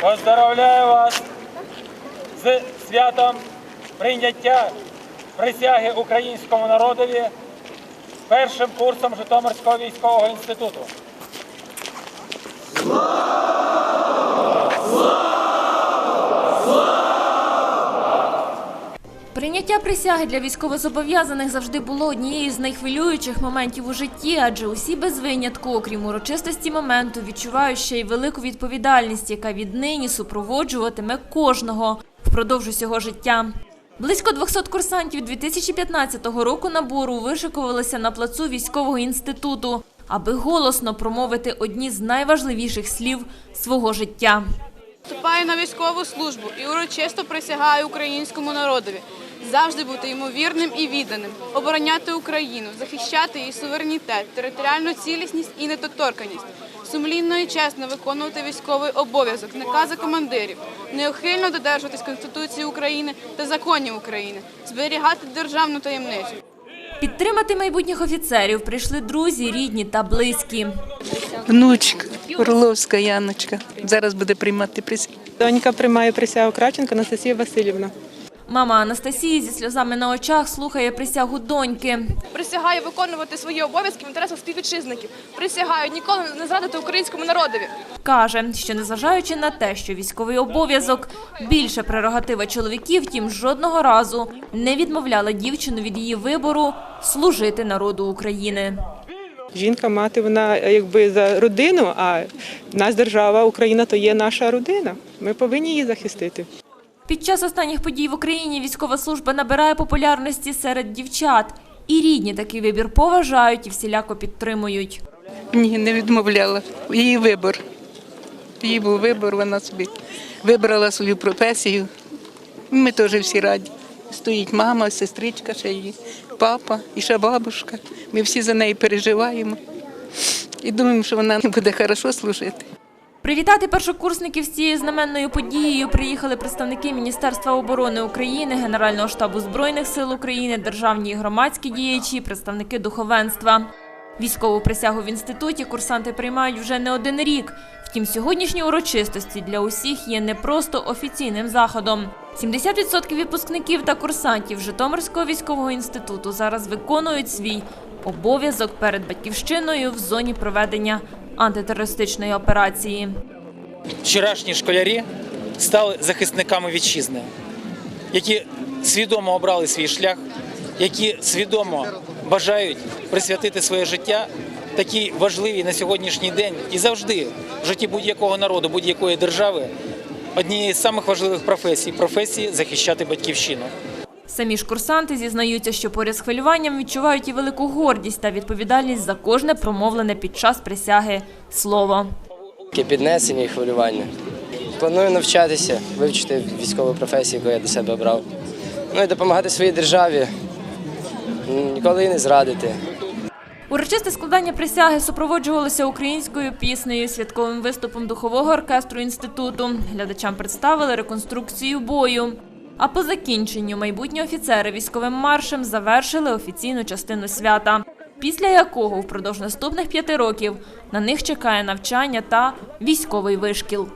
Поздравляю вас з святом прийняття присяги українському народові першим курсом Житомирського військового інституту. Прийняття присяги для військовозобов'язаних завжди було однією з найхвилюючих моментів у житті, адже усі без винятку, окрім урочистості моменту, відчувають ще й велику відповідальність, яка віднині супроводжуватиме кожного впродовж усього життя. Близько 200 курсантів 2015 року набору вишикувалися на плацу військового інституту, аби голосно промовити одні з найважливіших слів свого життя. Вступаю на військову службу і урочисто присягаю українському народові завжди бути йому вірним і відданим, обороняти Україну, захищати її суверенітет, територіальну цілісність і недоторканність, сумлінно і чесно виконувати військовий обов'язок, накази командирів, неухильно додержуватись Конституції України та законів України, зберігати державну таємницю. Підтримати майбутніх офіцерів прийшли друзі, рідні та близькі. Внучка Орловська Яночка. Зараз буде приймати присягу. Донька приймає присягу Кравченко Анастасія Васильівна. Мама Анастасії зі сльозами на очах слухає присягу доньки. Присягаю виконувати свої обов'язки в інтересах співвітчизників. Присягаю ніколи не зрадити українському народові. Каже, що незважаючи на те, що військовий обов'язок більше прерогатива чоловіків, тім жодного разу не відмовляла дівчину від її вибору служити народу України. Жінка, мати, вона якби за родину, а нас держава Україна то є наша родина. Ми повинні її захистити. Під час останніх подій в Україні військова служба набирає популярності серед дівчат. І рідні такий вибір поважають і всіляко підтримують. Ні, не відмовляла. Її вибор. Її був вибор, вона собі вибрала свою професію. Ми теж всі раді. Стоїть мама, сестричка, ще її, папа і ще бабушка. Ми всі за неї переживаємо і думаємо, що вона буде хорошо служити. Привітати першокурсників з цією знаменною подією приїхали представники Міністерства оборони України, Генерального штабу Збройних сил України, державні і громадські діячі, представники духовенства. Військову присягу в інституті курсанти приймають вже не один рік. Втім, сьогоднішні урочистості для усіх є не просто офіційним заходом. 70% випускників та курсантів Житомирського військового інституту зараз виконують свій обов'язок перед батьківщиною в зоні проведення антитерористичної операції. Вчорашні школярі стали захисниками вітчизни, які свідомо обрали свій шлях, які свідомо бажають присвятити своє життя такій важливій на сьогоднішній день і завжди в житті будь-якого народу, будь-якої держави однією з самих важливих професій професії захищати батьківщину. Самі ж курсанти зізнаються, що поряд з хвилюванням відчувають і велику гордість та відповідальність за кожне промовлене під час присяги слово. Таке піднесення і хвилювання. Планую навчатися, вивчити військову професію, яку я до себе обрав. Ну і допомагати своїй державі, ніколи її не зрадити. Урочисте складання присяги супроводжувалося українською піснею, святковим виступом духового оркестру інституту. Глядачам представили реконструкцію бою. А по закінченню майбутні офіцери військовим маршем завершили офіційну частину свята, після якого впродовж наступних п'яти років на них чекає навчання та військовий вишкіл.